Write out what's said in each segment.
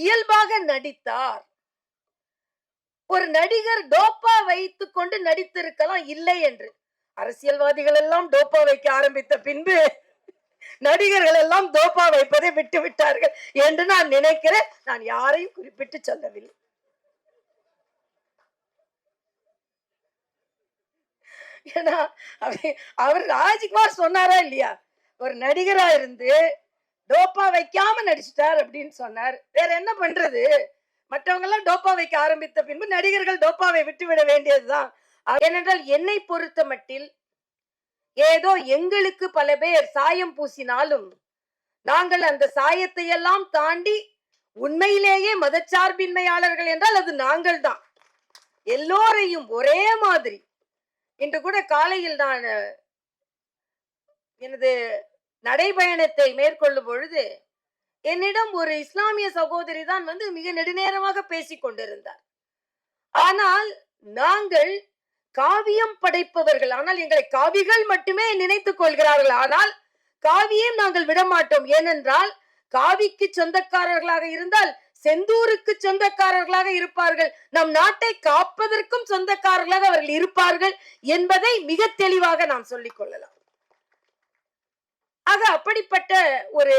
இயல்பாக நடித்தார். ஒரு நடிகர் டோப்பா வைத்துக் கொண்டு நடித்திருக்கலாம் இல்லை என்று. அரசியல்வாதிகள் எல்லாம் டோப்பா வைக்க ஆரம்பித்த பின்பு நடிகர்கள் எல்லாம் தோப்பா வைப்பதை விட்டு விட்டார்கள் என்று நான் நினைக்கிறேன். நான் யாரையும் குறிப்பிட்டு சொல்லவில்லை. ஏன்னா அவர் ராஜ்குமார் சொன்னாரா இல்லையா? ஒரு நடிகரா இருந்து டோப்பா வைக்காம நடிச்சிட்டார் அப்படின்னு சொன்னார். வேற என்ன பண்றது? மற்றவங்க எல்லாம் டோப்பா வைக்க ஆரம்பித்த பின்பு நடிகர்கள் டோப்பாவை விட்டுவிட வேண்டியதுதான். ஏனென்றால் என்னை பொறுத்த மட்டில் ஏதோ எங்களுக்கு பல பேர் சாயம் பூசினாலும் நாங்கள் அந்த சாயத்தை எல்லாம் தாண்டி உண்மையிலேயே மதச்சார்பின்மையாளர்கள் என்றால் அது நாங்கள் தான். எல்லோரையும் ஒரே மாதிரி. இன்று கூட காலையில் நான் எனது நடைபயணத்தை மேற்கொள்ளும் பொழுது என்னிடம் ஒரு இஸ்லாமிய சகோதரி தான் வந்து மிக நெடுநேரமாக பேசிக் கொண்டிருந்தார். ஆனால் நாங்கள் காவியம் படைப்பவர்கள் ஆனால் எங்களை காவிகள் மட்டுமே நினைத்துக் கொள்கிறார்கள். ஆனால் காவியம் நாங்கள் விடமாட்டோம் ஏனென்றால் காவிக்கு சொந்தக்காரர்களாக இருந்தால் செந்தூருக்கு சொந்தக்காரர்களாக இருப்பார்கள். நம் நாட்டை காப்பதற்கும் சொந்தக்காரர்களாக அவர்கள் இருப்பார்கள் என்பதை மிக தெளிவாக நாம் சொல்லிக் கொள்ளலாம். ஆக அப்படிப்பட்ட ஒரு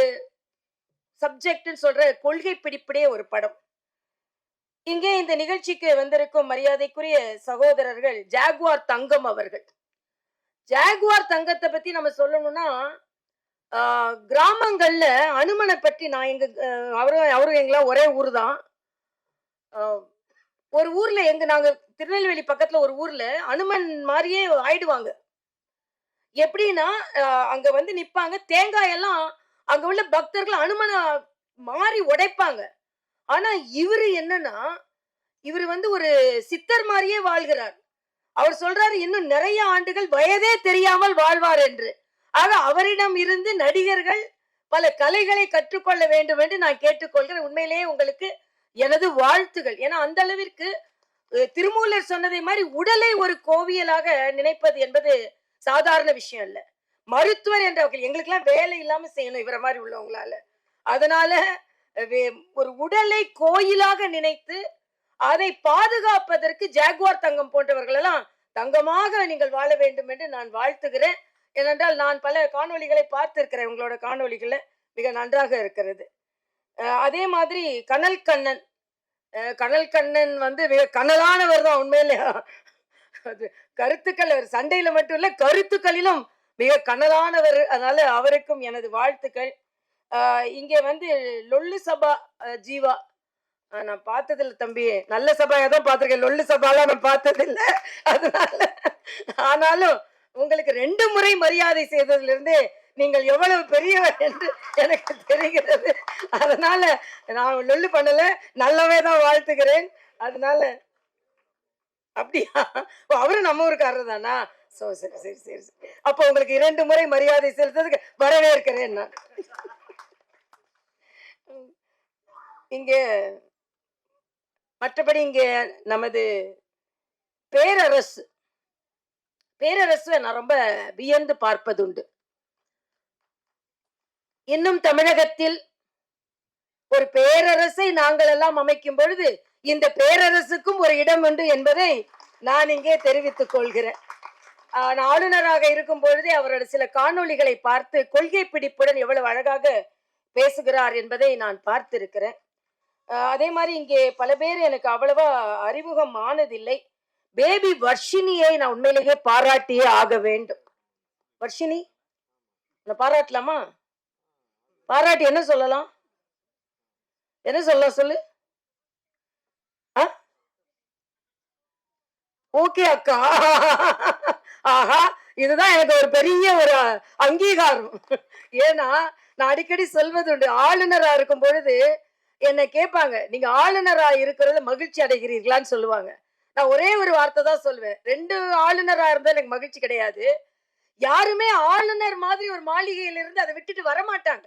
சப்ஜெக்ட்னு சொல்ற கொள்கை பிடிப்புடைய ஒரு படம். இங்கே இந்த நிகழ்ச்சிக்கு வந்திருக்கும் மரியாதைக்குரிய சகோதரர்கள் ஜாகுவார் தங்கம் அவர்கள். ஜாகுவார் தங்கத்தை பத்தி நம்ம சொல்லணும்னா கிராமங்கள்ல அனுமனை பற்றி நான் எங்க அவரும் அவரும் எங்களாம் ஒரே ஊர் தான் ஒரு ஊர்ல எங்க நாங்க திருநெல்வேலி பக்கத்துல ஒரு ஊர்ல அனுமன் மாதிரியே ஆயிடுவாங்க. எப்படின்னா அங்க வந்து நிப்பாங்க. தேங்காய் எல்லாம் அங்க உள்ள பக்தர்கள் அனுமன மாறி உடைப்பாங்க. ஆனா இவரு என்னன்னா இவர் வந்து ஒரு சித்தர் மாதிரியே வாழ்கிறார். அவர் சொல்றாரு இன்னும் நிறைய ஆண்டுகள் வயதே தெரியாமல் வாழ்வார் என்று. ஆக அவரிடம் இருந்து நடிகர்கள் பல கலைகளை கற்றுக்கொள்ள வேண்டும் என்று நான் கேட்டுக்கொள்கிறேன். உண்மையிலேயே உங்களுக்கு எனது வாழ்த்துகள் ஏன்னா அந்த அளவிற்கு திருமூலர் சொன்னதை மாதிரி உடலை ஒரு கோவியலாக நினைப்பது என்பது சாதாரண விஷயம் இல்ல. மருத்துவர் என்ற வகையில் எங்களுக்கெல்லாம் வேலை இல்லாம செய்யணும் இவரை மாதிரி உள்ளவங்களால. அதனால வே- ஒரு உடலை கோயிலாக நினைத்து அதை பாதுகாப்பதற்கு ஜாகுவார் தங்கம் போன்றவர்கள் எல்லாம் தங்கமாக நீங்கள் வாழ வேண்டும் என்று நான் வாழ்த்துகிறேன். ஏனென்றால் நான் பல காணொளிகளை பார்த்திருக்கிறேன். உங்களோட காணொளிகளை மிக நன்றாக இருக்கிறது. அதே மாதிரி கனல் கண்ணன். கனல் கண்ணன் வந்து மிக கனலானவர் தான் உண்மையிலே. கருத்துக்கள் அவர் சண்டையில மட்டும் இல்ல கருத்துக்களிலும் மிக கனலானவர் அதனால அவருக்கும் எனது வாழ்த்துக்கள். இங்கே வந்து லொல்லு சபா ஜீவா. நான் பார்த்ததில்ல தம்பி. நல்ல சபாயா தான் பார்த்திருக்கேன். லொல்லு சபாலாம் நான் பார்த்ததில்ல. அதனால ஆனாலும் உங்களுக்கு ரெண்டு முறை மரியாதை செய்ததிலிருந்து நீங்கள் எவ்வளவு பெரியவர் என்று எனக்கு தெரிகிறது. அதனால நான் லொல்லு பண்ணல. நல்லவே தான் வாழ்த்துகிறேன். அதனால அப்படியா? ஓ, அவரும் நம்ம ஊருக்காரர் தானா? சோ சரி சரி சரி சரி. அப்போ உங்களுக்கு இரண்டு முறை மரியாதை செலுத்ததுக்கு வரவேற்கிறேன் நான். இங்கே மற்றபடி இங்கே நமது பேரரசு பேரரசு நான் ரொம்ப வியந்து பார்ப்பதுண்டு. இன்னும் தமிழகத்தில் ஒரு பேரரசை நாங்கள் எல்லாம் அமைக்கும் பொழுது இந்த பேரரசுக்கும் ஒரு இடம் உண்டு என்பதை நான் இங்கே தெரிவித்துக் கொள்கிறேன். ஆளுநராக இருக்கும் பொழுதே அவரோட சில காணொளிகளை பார்த்து கொள்கை பிடிப்புடன் எவ்வளவு அழகாக பேசுகிறார் என்பதை நான் பார்த்திருக்கிறேன். அதே மாதிரி இங்கே பல பேர் எனக்கு அவ்வளவா அறிமுகம் ஆனதில்லை. பேபி வர்ஷினியை நான் உண்மையிலேயே பாராட்டியே ஆக வேண்டும். வர்ஷினி நான் பாராட்டலாமா? பாராட்டி என்ன சொல்லலாம்? என்ன சொல்லலாம் சொல்லு? ஓகே அக்கா. ஆஹா இதுதான் எனக்கு ஒரு பெரிய ஒரு அங்கீகாரம். ஏன்னா நான் அடிக்கடி சொல்வது உண்டு ஆளுநரா இருக்கும் பொழுது என்னை கேட்பாங்க நீங்க ஆளுநரா இருக்கிறது மகிழ்ச்சி அடைகிறீர்களான்னு சொல்லுவாங்க. நான் ஒரே ஒரு வார்த்தை தான் சொல்லுவேன் ரெண்டு ஆளுநரா இருந்தா எனக்கு மகிழ்ச்சி கிடையாது. யாருமே ஆளுநர் மாதிரி ஒரு மாளிகையில இருந்து அதை விட்டுட்டு வர மாட்டாங்க.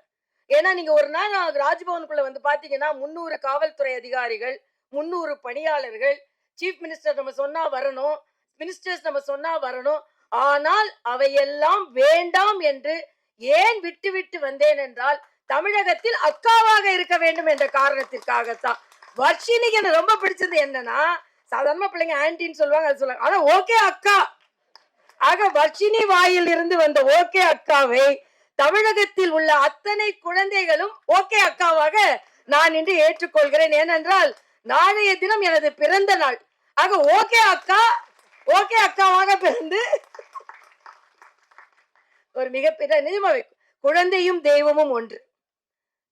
ஏன்னா நீங்க ஒரு நாள் நான் ராஜ்பவனுக்குள்ள வந்து பாத்தீங்கன்னா முன்னூறு காவல்துறை அதிகாரிகள் முன்னூறு பணியாளர்கள் சீஃப் மினிஸ்டர் நம்ம சொன்னா வரணும். மினிஸ்டர்ஸ் நம்ம சொன்னா வரணும். ஆனால் அவையெல்லாம் வேண்டாம் என்று ஏன் விட்டு விட்டு வந்தேன் என்றால் தமிழகத்தில் அக்காவாக இருக்க வேண்டும் என்ற காரணத்திற்காகத்தான். வர்ஷினிக்கு எனக்கு ரொம்ப பிடிச்சது என்னன்னா சாதாரண பிள்ளைங்க ஆன்டின்னு சொல்லுவாங்க அது சொல்லுவாங்க. ஆனா ஓகே அக்கா. ஆக வர்ஷினி வாயில் இருந்து வந்த ஓகே அக்காவை தமிழகத்தில் உள்ள அத்தனை குழந்தைகளும் ஓகே அக்காவாக நான் இன்று ஏற்றுக்கொள்கிறேன். ஏனென்றால் நாளைய தினம் எனது பிறந்த நாள். ஆக ஓகே அக்கா ஓகே அக்காவாக பிறந்து. ஒரு மிகப்பெரிய நிஜமாவே குழந்தையும் தெய்வமும் ஒன்று.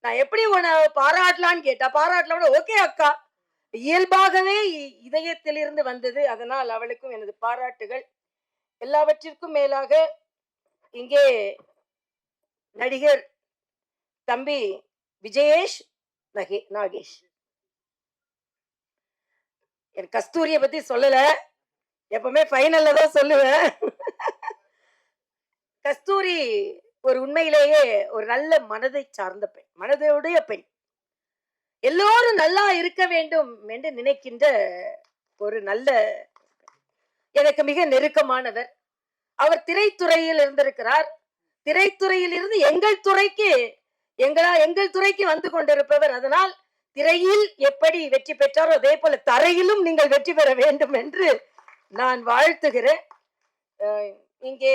நான் எப்படி உன்னை பாராட்டலான்னு கேட்டா பாராட்டலாம் ஓகே அக்கா. இயல்பாகவே இதயத்திலிருந்து வந்தது அதனால் அவளுக்கும் எனது பாராட்டுகள். எல்லாவற்றிற்கும் மேலாக இங்கே நடிகர் தம்பி விஜயேஷ் நகே நாகேஷ். என் கஸ்தூரியை பத்தி சொல்லல. எப்பவுமே ஃபைனல்ல தான் சொல்லுவேன். கஸ்தூரி ஒரு உண்மையிலேயே ஒரு நல்ல மனதை சார்ந்த பெண் மனதையுடைய பெண். எல்லோரும் நல்லா இருக்க வேண்டும் என்று நினைக்கின்ற ஒரு நல்ல எனக்கு மிக நெருக்கமானவர். அவர் திரைத்துறையில் இருந்திருக்கிறார். திரைத்துறையில் இருந்து எங்கள் துறைக்கு எங்களா எங்கள் துறைக்கு வந்து கொண்டிருப்பவர். அதனால் திரையில் எப்படி வெற்றி பெற்றாரோ அதே போல தரையிலும் நீங்கள் வெற்றி பெற வேண்டும் என்று நான் வாழ்த்துகிறேன். இங்கே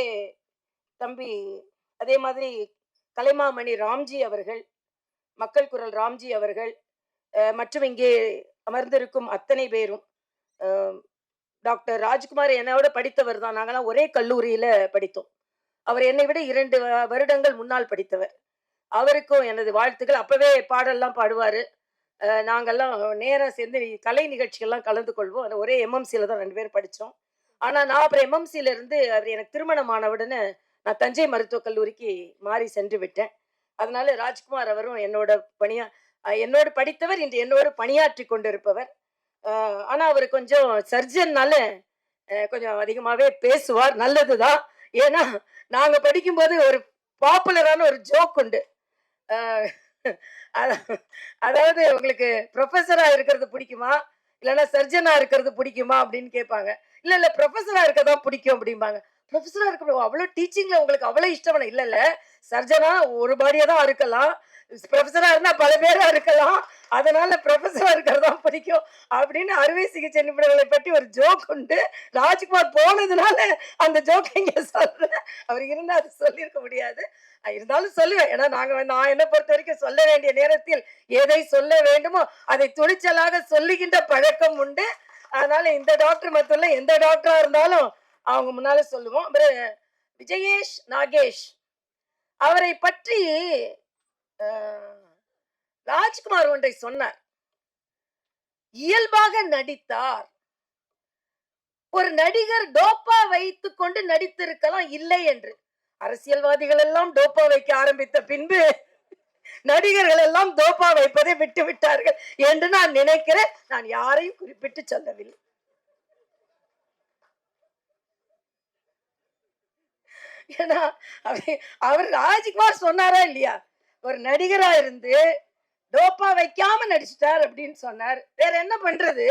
தம்பி அதே மாதிரி கலைமாமணி ராம்ஜி அவர்கள் மக்கள் குரல் ராம்ஜி அவர்கள் மற்றும் இங்கே அமர்ந்திருக்கும் அத்தனை பேரும் டாக்டர் ராஜ்குமார் என்னோட படித்தவர் தான். நாங்களாம் ஒரே கல்லூரியில படித்தோம். அவர் என்னை விட இரண்டு வருடங்கள் முன்னால் படித்தவர். அவருக்கும் எனது வாழ்த்துக்கள். அப்பவே பாடல்லாம் பாடுவாரு. நாங்கள்லாம் நாங்கெல்லாம் சேர்ந்து கலை நிகழ்ச்சிகள்லாம் கலந்து கொள்வோம். அந்த ஒரே எம்எம்சியில தான் ரெண்டு பேரும் படித்தோம் ஆனால் நான் அப்புறம் எம்எம்சியில இருந்து அவர் எனக்கு திருமணமான உடனே நான் தஞ்சை மருத்துவக் கல்லூரிக்கு மாறி சென்று விட்டேன். அதனால ராஜ்குமார் அவரும் என்னோட பணியா என்னோடு படித்தவர் இன்று என்னோடு பணியாற்றி கொண்டிருப்பவர். ஆனால் அவர் கொஞ்சம் சர்ஜன்னால கொஞ்சம் அதிகமாகவே பேசுவார். நல்லது தான் ஏன்னா நாங்கள் படிக்கும்போது ஒரு பாப்புலரான ஒரு ஜோக் உண்டு. அதாவது உங்களுக்கு ப்ரொஃபஸரா இருக்கிறது பிடிக்குமா? இல்லைன்னா சர்ஜனா இருக்கிறது பிடிக்குமா அப்படின்னு கேட்பாங்க. இல்ல இல்ல ப்ரொஃபஸரா இருக்கதா பிடிக்கும் அப்படிம்பாங்க. ப்ரொஃபஸரா இருக்க அவ்வளவு டீச்சிங்ல உங்களுக்கு அவ்வளவு இஷ்டம் இல்ல இல்ல சர்ஜனா ஒரு பாடியா தான் இருக்கலாம் ப்ரொஃபஸரா இருந்தா பல பேரா இருக்கலாம். அதனால ப்ரொஃபஸரா இருக்கிறதா பிடிக்கும். அப்படின்னு அறுவை சிகிச்சை நிபுணர்களை பற்றி ஒரு ஜோக் உண்டு. ராஜ்குமார் போனதுனால அந்த ஜோக் இங்க சொல்றேன். அவர் இருந்தால் அது சொல்லியிருக்க முடியாது. இருந்தாலும் சொல்லுவேன். ஏன்னா நாங்க வந்து- நான் என்ன பொறுத்த வரைக்கும் சொல்ல வேண்டிய நேரத்தில் எதை சொல்ல வேண்டுமோ அதை துணிச்சலாக சொல்லுகின்ற பழக்கம் உண்டு. அதனால இந்த டாக்டர் மட்டும் எந்த டாக்டரா இருந்தாலும் அவங்க முன்னால சொல்லுவோம். அப்புறம் விஜயேஷ் நாகேஷ் அவரை பற்றி ராஜ்குமார் ஒன்றை சொன்னார். இயல்பாக நடித்தார். ஒரு நடிகர் டோப்பா வைத்துக் கொண்டு நடித்திருக்கலாம் இல்லை என்று. அரசியல்வாதிகள் எல்லாம் டோப்பா வைக்க ஆரம்பித்த பின்பு நடிகர்கள் எல்லாம் டோப்பா வைப்பதை விட்டு விட்டார்கள் என்று நான் நினைக்கிறேன். நான் யாரையும் குறிப்பிட்டு சொல்லவில்லை. ஏன்னா அவர் ராஜ்குமார் சொன்னாரா இல்லையா? ஒரு நடிகரா இருந்து டோப்பா வைக்காம நடிச்சிட்டார் அப்படின்னு சொன்னார். வேற என்ன பண்றது?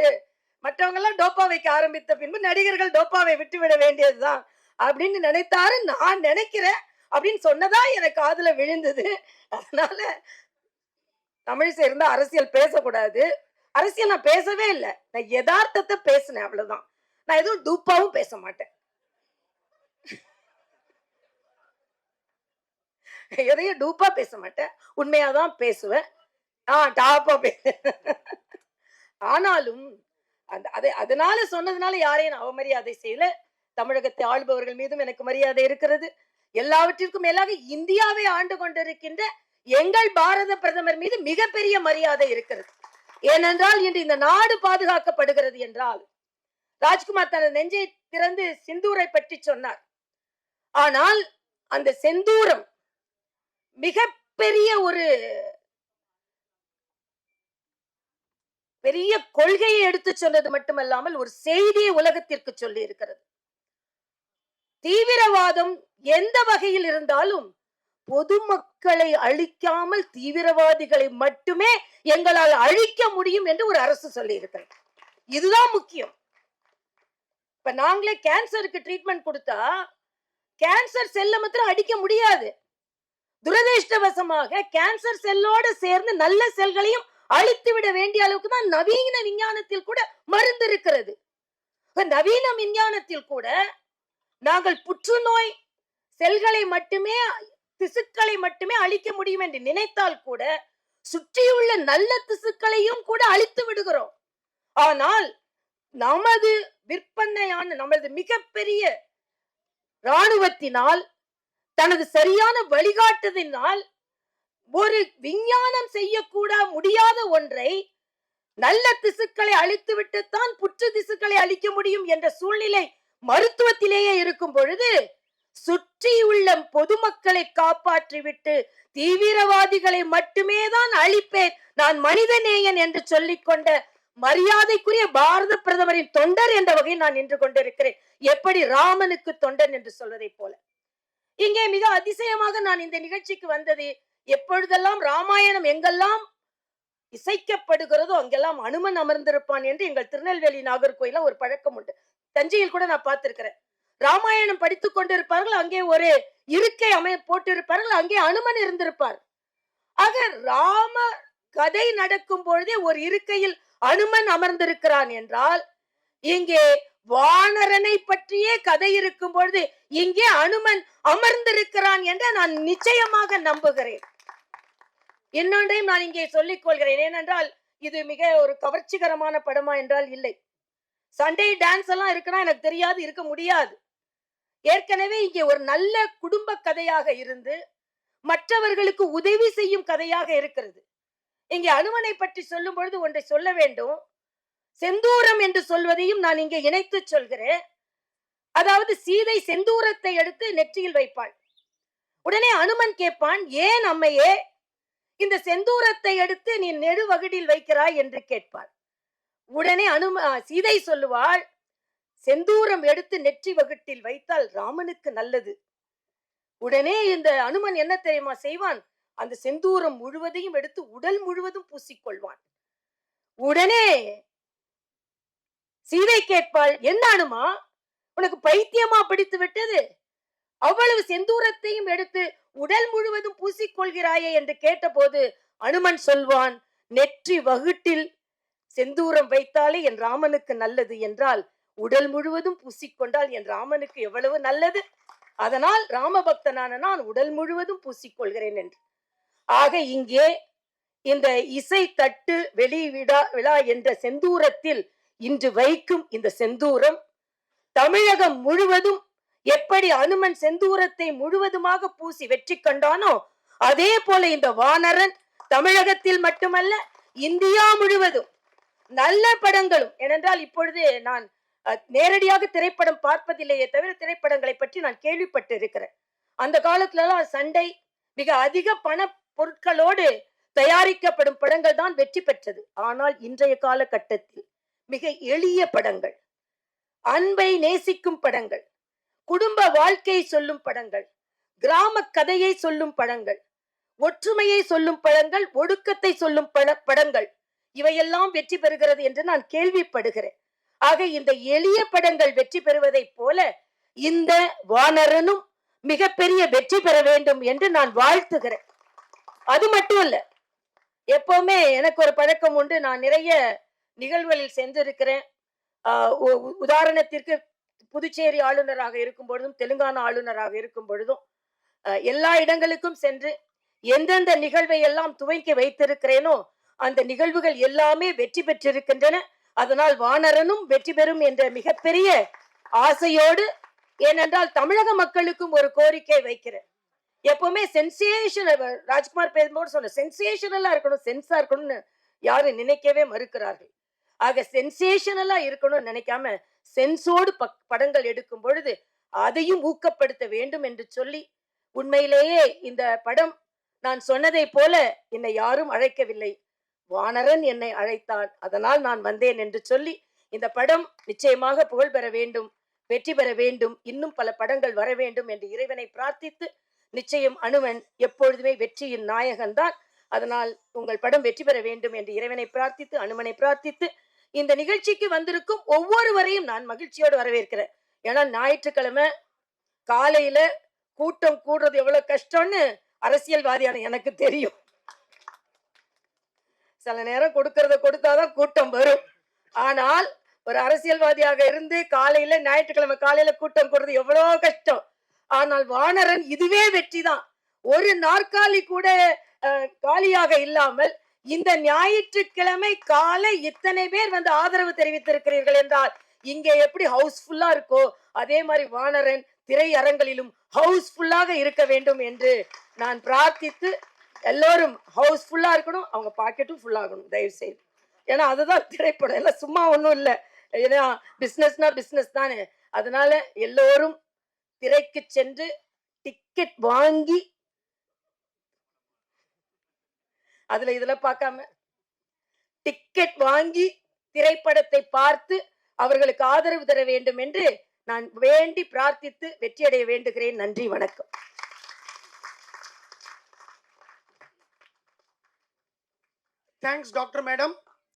மற்றவங்க எல்லாம் டோப்பா வைக்க ஆரம்பித்த பின்பு நடிகர்கள் டோப்பாவை விட்டு விட வேண்டியதுதான் அப்படின்னு நினைத்தாரு. நான் நினைக்கிறேன் அப்படின்னு சொன்னதா எனக்கு காதுல விழுந்தது. அதனால தமிழ் சேர்ந்த அரசியல் பேசக்கூடாது. அரசியல் நான் பேசவே இல்லை. நான் யதார்த்தத்தை பேசினேன் அவ்வளவுதான். நான் எதுவும் டூப்பாவும் பேச மாட்டேன். எதையும் டூப்பா பேச மாட்டேன். உண்மையாதான் பேசுவேன். ஆ டாப்பா ஆனாலும் அந்த அதை அதனால சொன்னதுனால யாரையும் நான் அவமரியாதை செய்யல. தமிழகத்தை ஆள்பவர்கள் மீதும் எனக்கு மரியாதை இருக்கிறது. எல்லாவற்றிற்கும் மேலாக இந்தியாவை ஆண்டு கொண்டிருக்கின்ற எங்கள் பாரத பிரதமர் மீது மிகப்பெரிய மரியாதை இருக்கிறது. ஏனென்றால் இன்று இந்த நாடு பாதுகாக்கப்படுகிறது என்றால் ராஜ்குமார் தனது நெஞ்சை திறந்து சிந்தூரை பற்றி சொன்னார். ஆனால் அந்த செந்தூரம் மிகப்பெரிய ஒரு பெரிய கொள்கையை எடுத்து சொன்னது மட்டுமல்லாமல் ஒரு செய்தியை உலகத்திற்கு சொல்லி இருக்கிறது. தீவிரவாதம் எந்த வகையில் இருந்தாலும் பொதுமக்களை அழிக்காமல் தீவிரவாதிகளை மட்டுமே எங்களால் அழிக்க முடியும் என்று ஒரு அரசு சொல்லி இருக்கிறது. இதுதான் முக்கியம். இப்ப நாங்களே கேன்சருக்கு ட்ரீட்மெண்ட் கொடுத்தா கேன்சர் செல்ல மாத்திரம் அடிக்க முடியாது. துரதிருஷ்டவசமாக கேன்சர் செல்லோட சேர்ந்து நல்ல செல்களையும் அழித்து விட வேண்டிய அளவுக்கு தான் நவீன விஞ்ஞானத்தில் கூட மருந்து இருக்கிறது. நவீன விஞ்ஞானத்தில் கூட நாங்கள் புற்றுநோய் செல்களை மட்டுமே திசுக்களை மட்டுமே அழிக்க முடியும் என்று நினைத்தால் கூட சுற்றியுள்ள நல்ல திசுக்களையும் கூட அழித்து விடுகிறோம். ஆனால் நமது விற்பனையான நமது மிகப்பெரிய ராணுவத்தினால் தனது சரியான வழிகாட்டுதலினால் ஒரு விஞ்ஞானம் செய்யக்கூட முடியாத ஒன்றை நல்ல திசுக்களை அழித்து விட்டுத்தான் புற்று திசுக்களை அழிக்க முடியும் என்ற சூழ்நிலை மருத்துவத்திலேயே இருக்கும் பொழுது சுற்றியுள்ள பொதுமக்களை காப்பாற்றிவிட்டு தீவிரவாதிகளை மட்டுமே தான் அழிப்பேன். நான் மனிதநேயன் என்று சொல்லிக்கொண்ட மரியாதைக்குரிய பாரத பிரதமரின் தொண்டர் என்ற வகையில் நான் நின்று கொண்டிருக்கிறேன். எப்படி ராமனுக்கு தொண்டன் என்று சொல்வதை போல. இங்கே மிக அதிசயமாக நான் இந்த நிகழ்ச்சிக்கு வந்தது எப்பொழுதெல்லாம் ராமாயணம் எங்கெல்லாம் இசைக்கப்படுகிறதோ அங்கெல்லாம் அனுமன் அமர்ந்திருப்பான் என்று எங்கள் திருநெல்வேலி நாகர்கோயில ஒரு பழக்கம் உண்டு. தஞ்சையில் கூட நான் பார்த்திருக்கிறேன். ராமாயணம் படித்துக் கொண்டிருப்பார்கள் அங்கே ஒரு இருக்கை அமை போட்டிருப்பார்கள் அங்கே அனுமன் இருந்திருப்பார். ஆக ராம கதை நடக்கும் பொழுதே ஒரு இருக்கையில் அனுமன் அமர்ந்திருக்கிறான் என்றால் இங்கே வானரனை பற்றியே கதை இருக்கும் பொழுது இங்கே அனுமன் அமர்ந்திருக்கிறான் என்று நான் நிச்சயமாக நம்புகிறேன். இன்னொன்றையும் நான் இங்கே சொல்லிக் கொள்கிறேன். ஏனென்றால் இது மிக ஒரு கவர்ச்சிகரமான படமா என்றால் இல்லை. சண்டே டான்ஸ் எல்லாம் இருக்குன்னா எனக்கு தெரியாது இருக்க முடியாது. ஏற்கனவே இங்கே ஒரு நல்ல குடும்ப கதையாக இருந்து மற்றவர்களுக்கு உதவி செய்யும் கதையாக இருக்கிறது. இங்கே அனுமனை பற்றி சொல்லும் பொழுது ஒன்றை சொல்ல வேண்டும். செந்தூரம் என்று சொல்வதையும் நான் இங்கே இணைத்து சொல்கிறேன். அதாவது சீதை செந்தூரத்தை எடுத்து நெற்றியில் வைப்பாள். உடனே அனுமன் கேட்பான் ஏன் அம்மையே இந்த செந்தூரத்தை எடுத்து நீ நெடுவகுடில் வைக்கிறாய் என்று கேட்பாள். உடனே அனும சீதை சொல்லுவாள் செந்தூரம் எடுத்து நெற்றி வகுட்டில் வைத்தால் ராமனுக்கு நல்லது. உடனே இந்த அனுமன் என்ன தெரியுமா செய்வான்? அந்த செந்தூரம் முழுவதையும் எடுத்து உடல் முழுவதும் பூசிக்கொள்வான். உடனே சீதை கேட்பாள் என்ன அனுமா? உனக்கு பைத்தியமா பிடித்து விட்டது? அவ்வளவு செந்தூரத்தையும் எடுத்து உடல் முழுவதும் பூசிக்கொள்கிறாயே என்று கேட்டபோது அனுமன் சொல்வான் நெற்றி வகுட்டில் செந்தூரம் வைத்தாலே என் ராமனுக்கு நல்லது என்றால் உடல் முழுவதும் பூசிக்கொண்டால் என் ராமனுக்கு எவ்வளவு நல்லது? அதனால் ராமபக்தனான நான் உடல் முழுவதும் பூசிக்கொள்கிறேன் என்று. ஆக இங்கே இந்த இசை தட்டு வெளி விடா விழா என்ற செந்தூரத்தில் இன்று வைக்கும் இந்த செந்தூரம் தமிழகம் முழுவதும் எப்படி அனுமன் செந்தூரத்தை முழுவதுமாக பூசி வெற்றி கண்டானோ அதே போல இந்த வானரன் தமிழகத்தில் மட்டுமல்ல இந்தியா முழுவதும் நல்ல படங்களும் ஏனென்றால் இப்பொழுது நான் அஹ், நேரடியாக திரைப்படம் பார்ப்பதில்லையே தவிர திரைப்படங்களை பற்றி நான் கேள்விப்பட்டு இருக்கிறேன் அந்த காலத்துலலாம் சண்டை மிக அதிக பண பொருட்களோடு தயாரிக்கப்படும் படங்கள் தான் வெற்றி பெற்றது. ஆனால் இன்றைய காலகட்டத்தில் மிக எளிய படங்கள் அன்பை நேசிக்கும் படங்கள் குடும்ப வாழ்க்கையை சொல்லும் படங்கள் கிராம கதையை சொல்லும் படங்கள் ஒற்றுமையை சொல்லும் படங்கள் ஒடுக்கத்தை சொல்லும் பட படங்கள். இவையெல்லாம் வெற்றி பெறுகிறது என்று நான் கேள்விப்படுகிறேன். ஆக இந்த எளிய படங்கள் வெற்றி பெறுவதைப் போல இந்த வானரனும் மிகப்பெரிய வெற்றி பெற வேண்டும் என்று நான் வாழ்த்துகிறேன். அது மட்டும் இல்ல எப்பவுமே எனக்கு ஒரு பழக்கம் உண்டு. நான் நிறைய நிகழ்வுகளில் சென்றிருக்கிறேன். உதாரணத்திற்கு புதுச்சேரி ஆளுநராக இருக்கும் பொழுதும் தெலுங்கானா ஆளுநராக இருக்கும் பொழுதும் எல்லா இடங்களுக்கும் சென்று எந்தெந்த நிகழ்வை எல்லாம் துவங்கி வைத்திருக்கிறேனோ அந்த நிகழ்வுகள் எல்லாமே வெற்றி பெற்றிருக்கின்றன. அதனால் வானரனும் வெற்றி பெறும் என்ற மிகப்பெரிய ஆசையோடு ஏனென்றால் தமிழக மக்களுக்கும் ஒரு கோரிக்கை வைக்கிறேன். எப்பவுமே சென்சேஷனல் ராஜ்குமார் பேசும்போது சொன்ன சென்சேஷனலா இருக்கணும் சென்ஸா இருக்கணும்னு யாரும் நினைக்கவே மறுக்கிறார்கள். ஆக சென்சேஷனலா இருக்கணும்னு நினைக்காம சென்சோடு பக்- படங்கள் எடுக்கும் பொழுது அதையும் ஊக்கப்படுத்த வேண்டும் என்று சொல்லி உண்மையிலேயே இந்த படம் நான் சொன்னதை போல என்னை யாரும் அழைக்கவில்லை. வானரன் என்னை அழைத்தான். அதனால் நான் வந்தேன் என்று சொல்லி இந்த படம் நிச்சயமாக புகழ் பெற வேண்டும் வெற்றி பெற வேண்டும் இன்னும் பல படங்கள் வர வேண்டும் என்று இறைவனை பிரார்த்தித்து நிச்சயம் அனுமன் எப்பொழுதுமே வெற்றியின் நாயகன்தான். அதனால் உங்கள் படம் வெற்றி பெற வேண்டும் என்று இறைவனை பிரார்த்தித்து அனுமனை பிரார்த்தித்து இந்த நிகழ்ச்சிக்கு வந்திருக்கும் ஒவ்வொருவரையும் நான் மகிழ்ச்சியோடு வரவேற்கிறேன். ஏன்னா ஞாயிற்றுக்கிழமை காலையில கூட்டம் கூடுறது எவ்வளவு கஷ்டம்னு அரசியல்வாதியான எனக்கு தெரியும். சில நேரம் கொடுக்கறத கொடுத்தாதான் கூட்டம் வரும். ஆனால் ஒரு அரசியல்வாதியாக இருந்து காலையில ஞாயிற்றுக்கிழமை காலையில கூட்டம் கூடுறது எவ்வளவு கஷ்டம். ஆனால் வானரன் இதுவே வெற்றி தான் ஒரு நாற்காலி கூட அஹ், காலியாக இல்லாமல் இந்த ஞாயிற்றுக்கிழமை காலை இத்தனை பேர் வந்து ஆதரவு தெரிவித்திருக்கிறீர்கள் என்றால் இங்கே எப்படி ஹவுஸ்ஃபுல்லா இருக்கோ அதே மாதிரி வானரன் திரையரங்களிலும் ஹவுஸ்ஃபுல்லாக இருக்க வேண்டும் என்று நான் பிரார்த்தித்து எல்லோரும் ஹவுஸ்ஃபுல்லா இருக்கணும் அவங்க பாக்கெட்டும் ஃபுல்லாகணும் தயவு செய்து ஏன்னா அதுதான் திரைப்படம். எல்லாம் சும்மா ஒன்றும் இல்லை. ஏன்னா பிஸ்னஸ்னா பிஸ்னஸ் தானே. அதனால எல்லோரும் திரைக்கு சென்று டிக்கெட் வாங்கி அதுல இதுல பார்க்காம. டிக்கெட் வாங்கி திரைப்படத்தை பார்த்து அவர்களுக்கு ஆதரவு தர வேண்டும் என்று நான் வேண்டி பிரார்த்தித்து வெற்றியடைய வேண்டுகிறேன். நன்றி வணக்கம். Thanks doctor madam